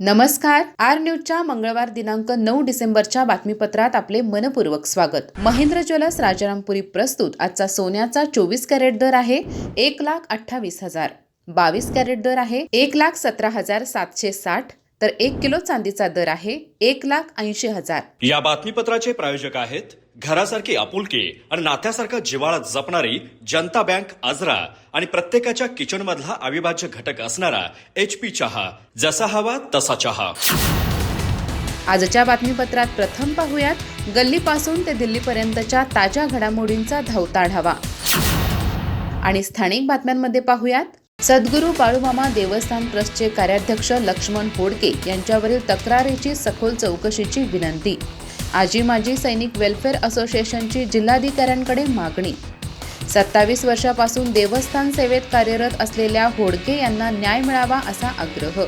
नमस्कार. आर न्यूजच्या मंगळवार दिनांक नऊ डिसेंबरच्या बातमीपत्रात आपले मनपूर्वक स्वागत. महेंद्र ज्वेलर्स राजारामपुरी प्रस्तुत. आजचा सोन्याचा चोवीस कॅरेट दर आहे एक लाख अठ्ठावीस हजार. बावीस कॅरेट दर आहे एक लाख सतरा हजार सातशे साठ. तर एक किलो चांदीचा दर आहे एक लाख ऐंशी हजार. या बातमीपत्राचे प्रायोजक आहेत घरासारखी आपुलकी आणि नात्यासारखा जिव्हाळा जपणारी जनता बँक आजरा आणि प्रत्येकाच्या किचन मधला अविभाज्य घटक असणारा एच पी चहा. जसा हवा तसा चहा. आजच्या बातमीपत्रात प्रथम पाहूयात गल्लीपासून ते दिल्लीपर्यंतच्या ताज्या घडामोडींचा धावता आढावा. आणि स्थानिक बातम्यांमध्ये पाहूयात सद्गुरू बाळूमामा देवस्थान ट्रस्टचे कार्याध्यक्ष लक्ष्मण होडके यांच्यावरील तक्रारीची सखोल चौकशीची विनंती. आजी माजी सैनिक वेल्फेअर असोसिएशनची जिल्हाधिकाऱ्यांकडे मागणी. सत्तावीस वर्षापासून देवस्थान सेवेत कार्यरत असलेल्या होडके यांना न्याय मिळावा असा आग्रह.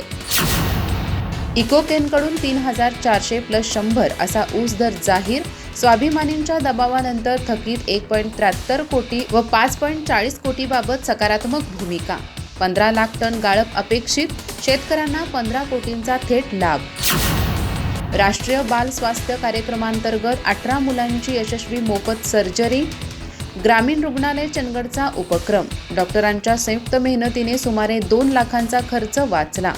इकोकेनकडून तीन हजार चारशे प्लस शंभर असा ऊस दर जाहीर स्वाभिमानींच्या दबावानंतर थकीत एक पॉईंट त्र्याहत्तर कोटी व पाच पॉईंट चाळीस कोटीबाबत सकारात्मक भूमिका. पंधरा लाख टन गाळप अपेक्षित. शेतकऱ्यांना पंधरा कोटींचा थेट लाभ. राष्ट्रीय बाल स्वास्थ्य कार्यक्रमांतर्गत अठरा मुलांची यशस्वी मोफत सर्जरी. ग्रामीण रुग्णालय चंदगडचा उपक्रम. डॉक्टरांच्या संयुक्त मेहनतीने सुमारे दोन लाखांचा खर्च वाचला.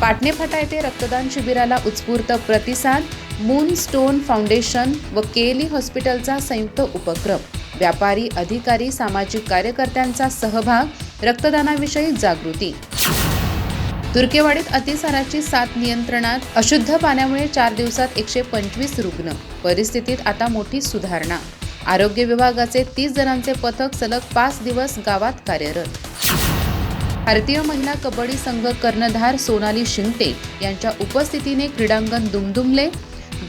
पाटणे फाटा येथे रक्तदान शिबिराला उत्स्फूर्त प्रतिसाद. मून स्टोन फाउंडेशन व केली हॉस्पिटलचा संयुक्त उपक्रम. व्यापारी अधिकारी सामाजिक कार्यकर्त्यांचा सहभाग रक्तदानाविषयी जागृती. तुर्केवाडीत अतिसाराची साथ नियंत्रणात अशुद्ध पाण्यामुळे चार दिवसात एकशे पंचवीस रुग्ण. परिस्थितीत आता मोठी सुधारणा. आरोग्य विभागाचे तीस जणांचे पथक सलग पाच दिवस गावात कार्यरत. भारतीय महिला कबड्डी संघ कर्णधार सोनाली शिंगटे यांच्या उपस्थितीने क्रीडांगण दुमदुमले.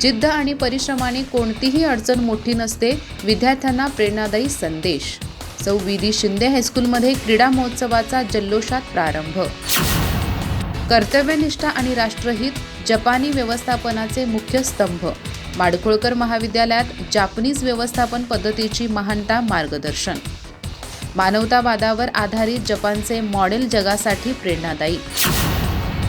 जिद्द आणि परिश्रमाने कोणतीही अडचण मोठी नसते विद्यार्थ्यांना प्रेरणादायी संदेश. सौ विधी शिंदे हायस्कूलमध्ये क्रीडा महोत्सवाचा जल्लोषात प्रारंभ. कर्तव्यनिष्ठा आणि राष्ट्रहित जपानी व्यवस्थापनाचे मुख्य स्तंभ. माडखोळकर महाविद्यालयात जापनीज व्यवस्थापन पद्धतीची महानता मार्गदर्शन. मानवतावादावर आधारित जपानचे मॉडेल जगासाठी प्रेरणादायी.